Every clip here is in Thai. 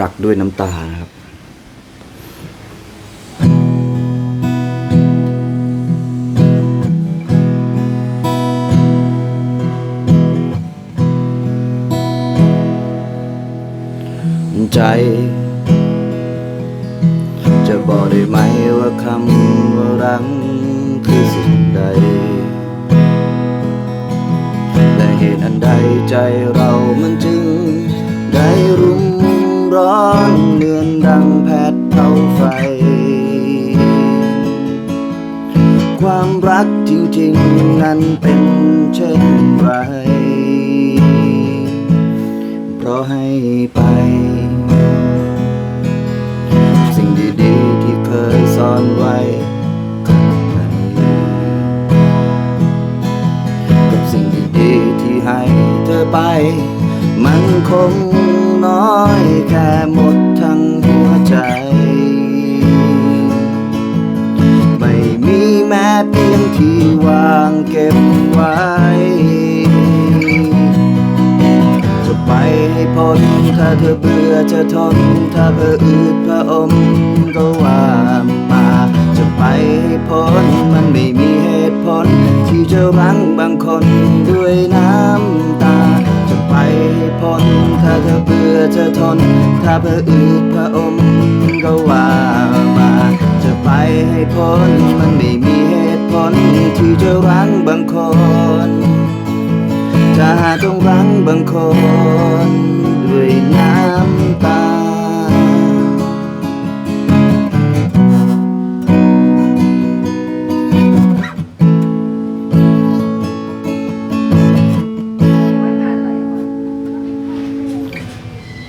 รักด้วยน้ำตานะครับใจ จะบอกได้ไหมว่าคำว่ารักคือสิ่งใดและเหตุอันใดใจเรา ความรักจริงๆนั้นเป็นเช่นไร เพราะให้ไป สิ่งดีๆที่เคยซ่อนไว้ข้างในกับสิ่งดีๆที่ให้เธอไป มันคงน้อยแค่หมด เพียงที่วางเก็บไว้ จะไปให้พ้นถ้าเธอเบื่อจะทน ถ้าเธออืดพระอมก็ว่ามา จะไปให้พ้นมันไม่มีเหตุผล ที่จะรั้งบางคนด้วยน้ำตา จะไปให้พ้นถ้าเธอเบื่อจะทน ถ้าเธออืดพระอมก็ว่ามา จะไปให้พ้นมันไม่มี ที่จะรั้งบางคนจะต้องรังบางคน ด้วยน้ำตา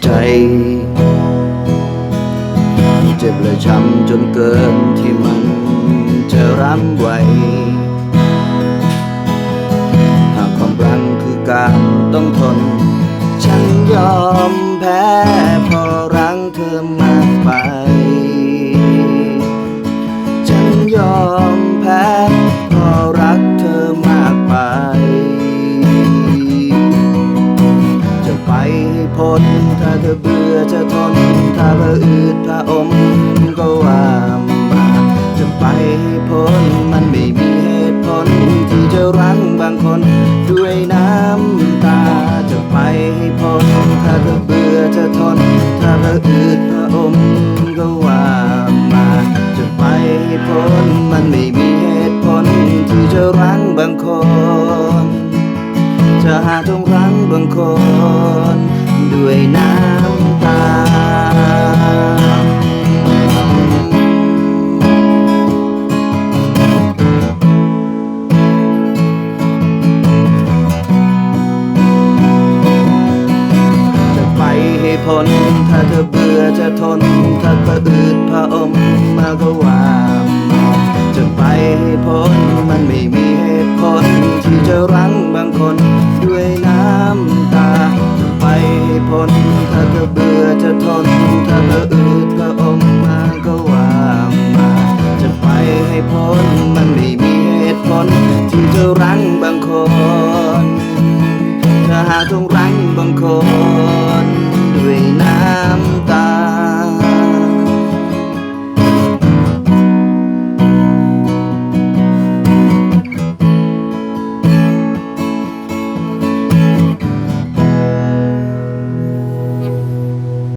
ใจ เจ็บและช้ำจนเกินที่มันจะรับไหว ต้องทน ฉันยอมแพ้เพอรังเธอมากไป ฉันยอมแพ้เพอรักเธอมากไป จะไปให้พ้นถ้าเธอเบื่อจะทน ถ้าเธออืดพระอมก็ว่า ถ้าเธออืดพระอมก็ว่ามาจะไปให้พ้นมันไม่มีเหตุผลที่จะรั้งบางคนจะหาตรงรั้งบางคน ด้วยน้ำตาจะไปให้พ้น ถ้าเธอเบื่อจะทน ถ้าเธออืดพระอมมาก็ว่าจะไปให้พ้นมันไม่มีเหตุผลที่จะรั้งบางคนด้วยน้ำตาจะไปให้พ้นถ้าเธอเบื่อจะทน ถ้าเธออืดพระอมมาก็ว่ามาจะไปให้พ้นมันไม่มีเหตุผลที่จะรั้งบางคน ถ้าหากต้องรั้งบางคน